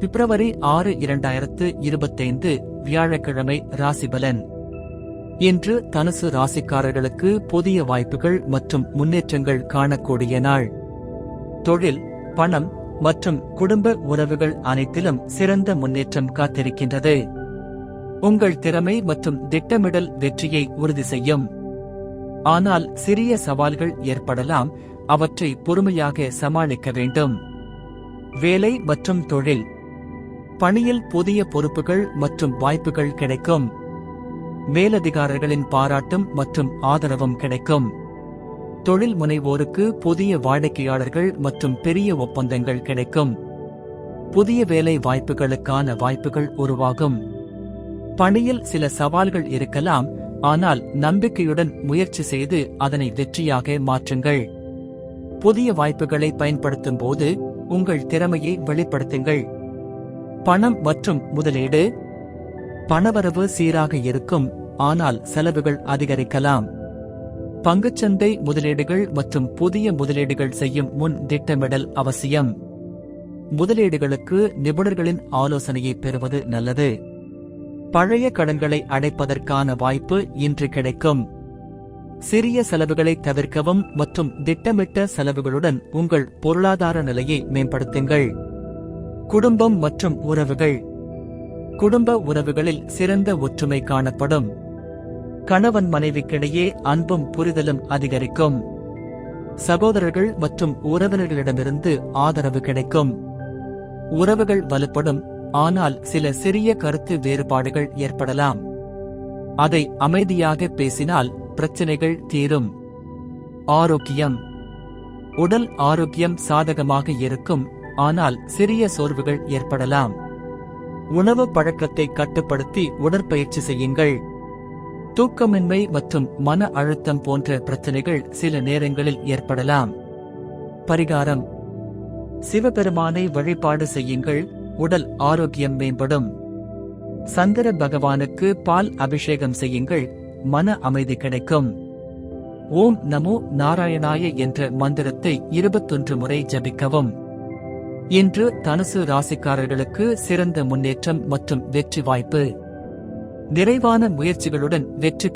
பிப்ரவரி ஆறு இரண்டாயிரத்து இருபத்தைந்து வியாழக்கிழமை ராசிபலன் இன்று தனுசு ராசிக்காரர்களுக்கு புதிய வாய்ப்புகள் மற்றும் முன்னேற்றங்கள் காணக்கூடிய நாள். தொழில் பணம் மற்றும் குடும்ப உறவுகள் அனைத்திலும் சிறந்த முன்னேற்றம் காத்திருக்கின்றது. உங்கள் திறமை மற்றும் திட்டமிடல் வெற்றியை உறுதி செய்யும். ஆனால் சிறிய சவால்கள் ஏற்படலாம் அவற்றை பொறுமையாக சமாளிக்க வேண்டும். வேலை மற்றும் தொழில் பணியில் புதிய பொறுப்புகள் மற்றும் வாய்ப்புகள் கிடைக்கும். மேலதிகாரிகளின் பாராட்டும் மற்றும் ஆதரவும் கிடைக்கும். தொழில் முனைவோருக்கு புதிய வாடிக்கையாளர்கள் மற்றும் பெரிய ஒப்பந்தங்கள் கிடைக்கும். புதிய வேலை வாய்ப்புகளுக்கான வாய்ப்புகள் உருவாகும். பணியில் சில சவால்கள் இருக்கலாம் ஆனால் நம்பிக்கையுடன் முயற்சி செய்து அதனை வெற்றியாக மாற்றுங்கள். புதிய வாய்ப்புகளை பயன்படுத்தும் போது உங்கள் திறமையை வெளிப்படுத்துங்கள். பணம் மற்றும் முதலீடு. பணவரவு சீராக இருக்கும் ஆனால் செலவுகள் அதிகரிக்கலாம். பங்குச்சந்தை முதலீடுகள் மற்றும் புதிய முதலீடுகள் செய்யும் முன் திட்டமிடல் அவசியம். முதலீடுகளுக்கு நிபுணர்களின் ஆலோசனையை பெறுவது நல்லது. பழைய கடன்களை அடைப்பதற்கான வாய்ப்பு இன்று கிடைக்கும். சிறிய செலவுகளை தவிர்க்கவும் மற்றும் திட்டமிட்ட செலவுகளுடன் உங்கள் பொருளாதார நிலையை மேம்படுத்துங்கள். குடும்பம் மற்றும் உறவுகள். குடும்ப உறவுகளில் சிறந்த ஒற்றுமை காணப்படும். கணவன் மனைவிக்கிடையே அன்பும் புரிதலும் அதிகரிக்கும். சகோதரர்கள் மற்றும் உறவினர்களிடமிருந்து ஆதரவு கிடைக்கும். உறவுகள் வலுப்படும் ஆனால் சில சிறிய கருத்து வேறுபாடுகள் ஏற்படலாம். அதை அமைதியாக பேசினால் பிரச்சனைகள் தீரும். ஆரோக்கியம். உடல் ஆரோக்கியம் சாதகமாக இருக்கும் ஆனால் சிறிய சோர்வுகள் ஏற்படலாம். உணவு பழக்கத்தை கட்டுப்படுத்தி உடற்பயிற்சி செய்யுங்கள். தூக்கமின்மை மற்றும் மன அழுத்தம் போன்ற பிரச்சனைகள் சில நேரங்களில் ஏற்படலாம். பரிகாரம். சிவபெருமானை வழிபாடு செய்யுங்கள் உடல் ஆரோக்கியம் மேம்படும். சந்திர பகவானுக்கு பால் அபிஷேகம் செய்யுங்கள் மன அமைதி கிடைக்கும். ஓம் நமோ நாராயணாய என்ற மந்திரத்தை இருபத்தொன்று முறை ஜபிக்கவும். இன்று தனுசு ராசிக்காரர்களுக்கு சிறந்த முன்னேற்றம் மற்றும் வெற்றி வாய்ப்பு. நிறைவான முயற்சிகளுடன் வெற்றி